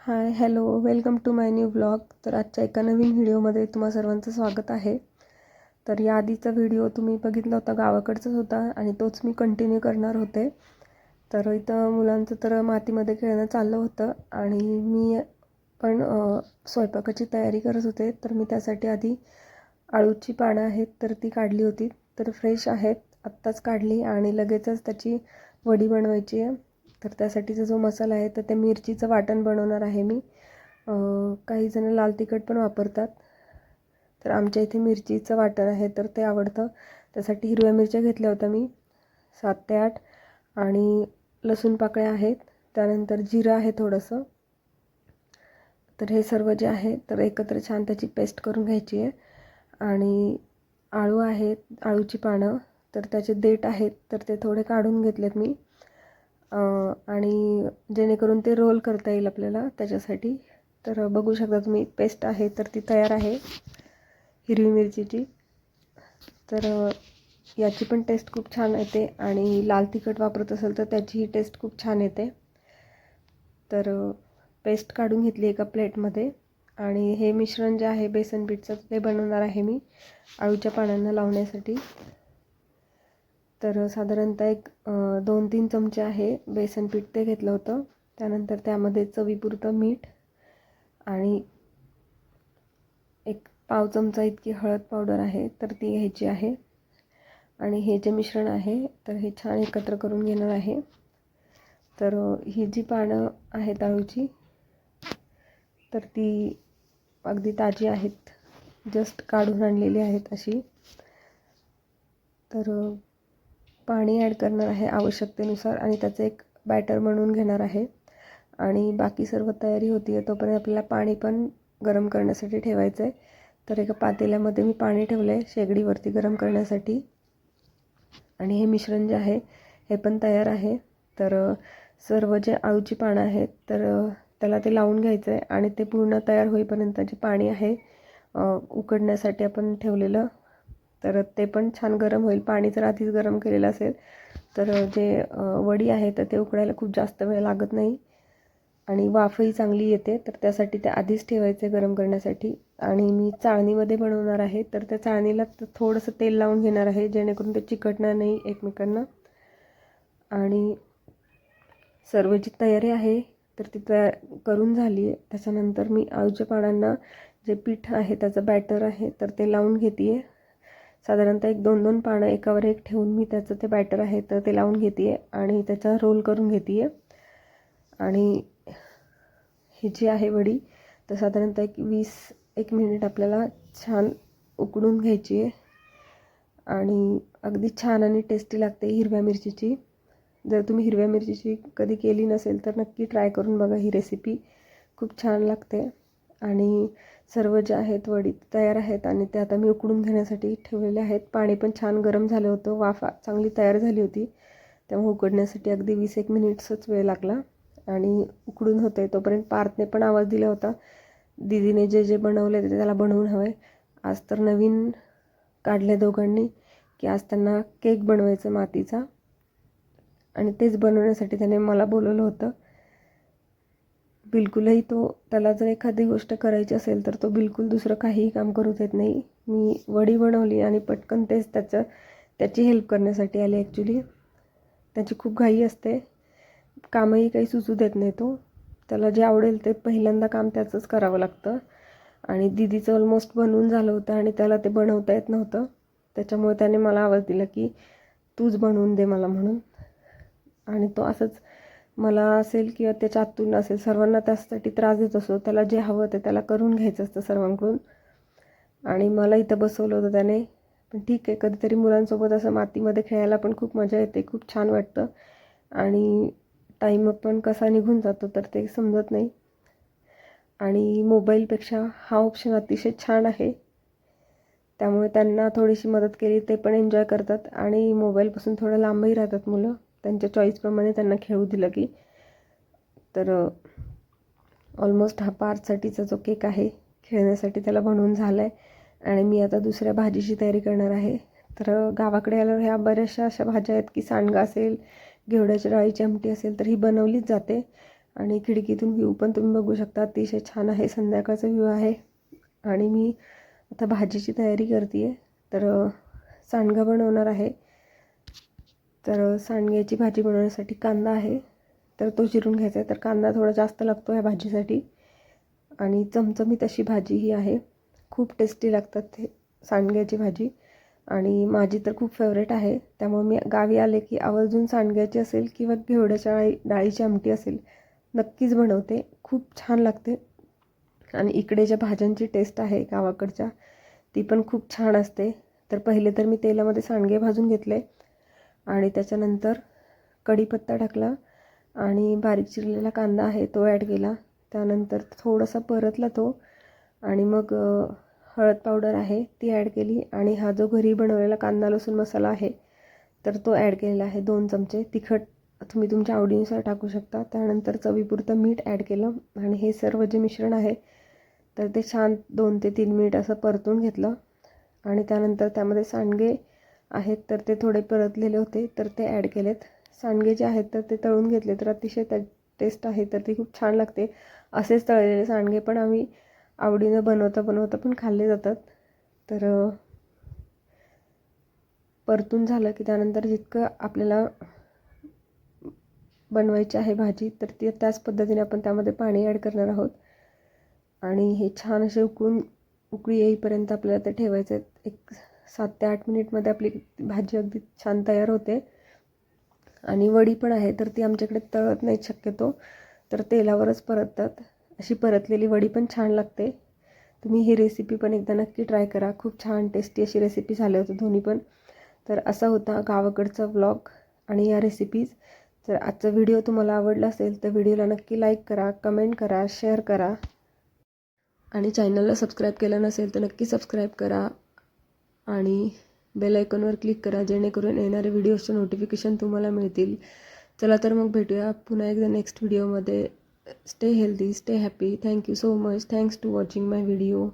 Hi hello welcome to my new blog. तर आजच्या एका नवीन व्हिडिओमध्ये तुम्हा सर्वांचं स्वागत आहे. तर या आधीचा व्हिडिओ तुम्ही बघितला होता गावाकडचाच होता आणि तोच मी कंटिन्यू करणार होते. तर इथं मुलांचं तर मातीमध्ये खेळणं चाललं होतं आणि मी पण स्वयंपाकाची तयारी करत होते. तर मी त्यासाठी आधी आळूची पानं आहेत तर ती काढली होती. तर फ्रेश आहेत आत्ताच काढली आणि लगेचच त्याची वडी बनवायची आहे. तर त्यासाठीचा जो मसाला आहे तर ते मिरचीचं वाटण बनवणार आहे मी. काही जण लाल तिखट पण वापरतात. तर आमच्या इथे मिरचीचं वाटण आहे तर ते आवडतं. त्यासाठी हिरव्या मिरच्या घेतल्या होत्या मी सात ते आठ. आणि लसूण पाकळ्या आहेत त्यानंतर जिरं आहे थोडंसं. तर हे सर्व जे आहे तर एकत्र छान त्याची पेस्ट करून घ्यायची आहे. आणि आळू आहेत आळूची पानं तर त्याचे देठ आहेत तर ते थोडे काढून घेतलेत मी. आणि जेणेकरून ते रोल करता येईल आपल्याला त्याच्यासाठी. तर बघू शकता तुम्ही पेस्ट आहे तर ती तयार आहे हिरवी मिरचीची. तर याची पण टेस्ट खूप छान येते आणि लाल तिखट वापरत असेल तर त्याचीही टेस्ट खूप छान येते. तर पेस्ट काढून घेतली एका प्लेटमध्ये आणि हे मिश्रण जे आहे बेसन पीठचं ते बनवणार आहे मी आळूच्या पानांना लावण्यासाठी. तर साधारणतः एक दोन तीन चमचे आहे बेसन पीठ ते घेतलं होतं. त्यानंतर त्यामध्ये चवीपुरतं मीठ आणि एक पाव चमचा इतकी हळद पावडर आहे तर ती घ्यायची आहे. आणि हे जे मिश्रण आहे तर हे छान एकत्र करून घेणार आहे. तर ही जी पानं आहेत आळूची तर ती अगदी ताजी आहेत. जस्ट काढून आणलेली आहेत अशी. तर पाणी ॲड करणार आहे आवश्यकतेनुसार आणि त्याचं एक बॅटर म्हणून घेणार आहे. आणि बाकी सर्व तयारी होती आहे तोपर्यंत आपल्याला पाणी पण गरम करण्यासाठी ठेवायचं आहे. तर एका पातेल्यामध्ये मी पाणी ठेवलं आहे शेगडीवरती गरम करण्यासाठी. आणि हे मिश्रण जे आहे हे पण तयार आहे. तर सर्व जे आळूची पानं आहेत तर त्याला ते लावून घ्यायचं आहे आणि ते पूर्ण तयार होईपर्यंत जे पाणी आहे उकडण्यासाठी आपण ठेवलेलं तर ते पण छान गरम होईल. पाणी जर आधीच गरम केलेलं असेल तर जे वडी आहे तर ते उकडायला खूप जास्त वेळ लागत नाही. आणि वाफही चांगली येते. तर त्यासाठी ते आधीच ठेवायचे गरम करण्यासाठी. आणि मी चाळणीमध्ये बनवणार आहे. तर त्या चाळणीला थोडंसं तेल लावून घेणार आहे. जेणेकरून ते चिकटणार नाही एकमेकांना. आणि सर्व जी तयारी आहे तर ती तयार करून झाली आहे. त्याच्यानंतर मी आळूच्या पानांना जे पीठ आहे त्याचं बॅटर आहे तर ते लावून घेते आहे साधारणतः एक दोन दोन पानं एकावर एक ठेवून मी त्याचं ते बॅटर आहे तर ते लावून घेते आहे आणि त्याचा रोल करून घेते आहे आणि ही जी आहे वडी तर साधारणतः एक वीस एक मिनिट आपल्याला छान उकडून घ्यायची आहे आणि अगदी छान आणि टेस्टी लागते हिरव्या मिरचीची. जर तुम्ही हिरव्या मिरचीची कधी केली नसेल तर नक्की ट्राय करून बघा ही रेसिपी खूप छान लागते. आणि सर्व जे आहेत वडी तयार आहेत आणि ते आता मी उकडून घेण्यासाठी ठेवलेले आहेत. पाणी पण छान गरम झालं होतं. वाफ चांगली तयार झाली होती. त्यामुळे उकडण्यासाठी अगदी वीस एक मिनिट्सच वेळ लागला. आणि उकडून होते तोपर्यंत पार्थने पण आवाज दिला होता. दीदीने जे जे बनवले ते त्याला बनवून हवं आहे आज तर नवीन काढले दोघांनी की आज त्यांना केक बनवायचं मातीचा. आणि तेच बनवण्यासाठी त्याने मला बोलवलं होतं. बिलकुलही तो त्याला जर एखादी गोष्ट करायची असेल तर तो बिलकुल दुसरं काहीही काम करू देत नाही. मी वडी बनवली आणि पटकन तेच त्याचं त्याची हेल्प करण्यासाठी आले ॲक्च्युली त्याची खूप घाई असते. कामही काही सुचू देत नाही तो. त्याला जे आवडेल ते पहिल्यांदा काम त्याचंच करावं लागतं. आणि दिदीचं ऑलमोस्ट बनवून झालं होतं आणि त्याला ते बनवता येत नव्हतं. त्याच्यामुळे त्याने मला आवाज दिला की तूच बनवून दे मला म्हणून. आणि तो असंच मला असेल किंवा त्याच्या आतून असेल सर्वांना त्यासाठी त्रास देत असतो. त्याला जे हवं ते त्याला करून घ्यायचं असतं सर्वांकडून. आणि मला इथं बसवलं होतं त्याने. पण ठीक आहे कधीतरी मुलांसोबत असं मातीमध्ये खेळायला पण खूप मजा येते खूप छान वाटतं. आणि टाईम पण कसा निघून जातो तर ते समजत नाही. आणि मोबाईलपेक्षा हा ऑप्शन अतिशय छान आहे. त्यामुळे त्यांना थोडीशी मदत केली ते पण एन्जॉय करतात. आणि मोबाईलपासून थोडं लांबही राहतात मुलं. त्यांच्या चॉईसप्रमाणे त्यांना खेळू दिलं की. तर ऑलमोस्ट हा पार्थसाठीचा जो केक आहे खेळण्यासाठी त्याला बनवून झाला आहे आणि मी आता दुसऱ्या भाजीची तयारी करणार आहे. तर गावाकडे आल्यावर ह्या बऱ्याचशा अशा भाज्या आहेत की सांडगा असेल घेवड्याच्या डाळीची आमटी असेल तर ही बनवलीच जाते. आणि खिडकीतून व्ह्यू पण तुम्ही बघू शकता अतिशय छान आहे संध्याकाळचा व्ह्यू आहे. आणि मी आता भाजीची तयारी करते आहे तर सांडगा बनवणार आहे. तर सांडग्याची भाजी बनवण्यासाठी कांदा आहे. तर तो चिरून घ्यायचा आहे. तर कांदा थोडा जास्त लागतो या भाजीसाठी. आणि चमचमीत अशी भाजी ही आहे. खूप टेस्टी लागतात ते सांडग्याची भाजी. आणि माझी तर खूप फेवरेट आहे. त्यामुळे मी गावी आले की आवर्जून सांडग्याची असेल किंवा घेवड्याच्या डाळी डाळीची आमटी असेल नक्कीच बनवते. खूप छान लागते. आणि इकडे ज्या भाज्यांची टेस्ट आहे गावाकडच्या ती पण खूप छान असते. तर पहिले तर मी तेलामध्ये सांडगे भाजून घेतले. आणि त्याच्यानंतर कढीपत्ता टाकला आणि बारीक चिरलेला कांदा आहे तो ॲड केला. त्यानंतर थोडासा परतला तो आणि मग हळद पावडर आहे ती ॲड केली आणि हा जो घरी बनवलेला कांदा लसूण मसाला आहे तर तो ॲड केलेला आहे दोन चमचे. तिखट तुम्ही तुमच्या आवडीनुसार टाकू शकता. त्यानंतर चवीपुरतं मीठ ॲड केलं आणि हे सर्व जे मिश्रण आहे तर ते छान दोन ते तीन मिनिट असं परतून घेतलं आणि त्यानंतर त्यामध्ये सांडगे आहेत तर ते थोडे परतलेले होते तर ते ॲड केलेत. सांडगे जे आहेत तर ते तळून घेतले तर अतिशय त्या टेस्ट आहे तर ती खूप छान लागते. असेच तळलेले सांडगे पण आम्ही आवडीनं बनवता बनवता पण खाल्ले जातात. तर परतून झालं की त्यानंतर जितकं आपल्याला बनवायची आहे भाजी तर ती त्याच पद्धतीने आपण त्यामध्ये पाणी ॲड करणार आहोत. आणि हे छान असे उकळून उकळी येईपर्यंत आपल्याला ते ठेवायचं आहेत एक सात ते आठ मिनिटमध्ये आपली भाजी अगदी छान तयार होते. आणि वडी पण आहे तर ती आमच्याकडे तळत नाहीत शक्यतो तर तेलावरच परततात. अशी परतलेली वडी पण छान लागते. तुम्ही ही रेसिपी पण एकदा नक्की ट्राय करा. खूप छान टेस्टी अशी रेसिपी झाली होती दोन्ही पण. तर असा होता गावाकडचा व्लॉग आणि या रेसिपीज तर आजचा व्हिडिओ तुम्हाला आवडला असेल तर व्हिडिओला नक्की लाईक करा कमेंट करा शेअर करा. आणि चॅनलला सबस्क्राईब केलं नसेल तर नक्की सबस्क्राईब करा. आणि बेल आयकॉनवर क्लिक करा जेणेकरून येणारे व्हिडिओजचे नोटिफिकेशन तुम्हाला मिळतील. चला तर मग भेटूया पुन्हा एकदा नेक्स्ट व्हिडिओमध्ये stay healthy stay happy thank you so much thanks to watching my video